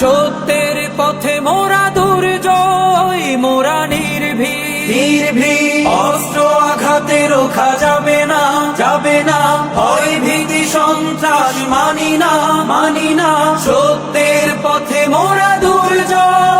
সত্যের পথে মোরা দুর্জয় মোরা নির্ভীর অস্ত্র আঘাতে রোখা যাবে না যাবে না। ভয় ভীতি সন্ত্রাস মানি না মানি না। সত্যের পথে মোরা দুর্জয়।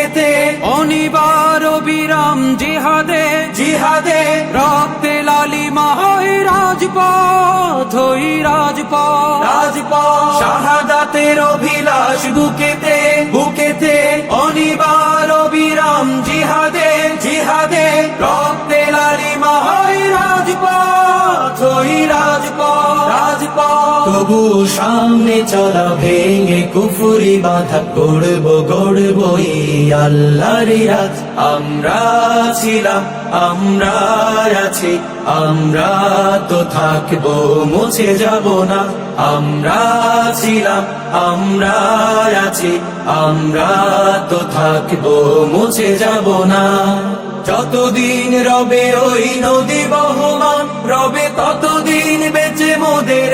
জিহাদে রক্তে লালিমা হয় রাজপথ হই রাজপথ। রাজপথ। শাহাদাতের অভিলাষ বুকেতে বুকেতে তবু সামনে চলা ভেঙে কুফুরি বাধা করব, গড়ব আল্লাহর রাত। আমরা ছিলাম, আমরা আছি, আমরা তো থাকব, মুছে যাব না। আমরা ছিলাম, আমরা আছি, আমরা তো থাকব, মুছে যাব না। যতদিন রবে ওই নদী বহমান, রবে ততদিন বেঁচে মোদের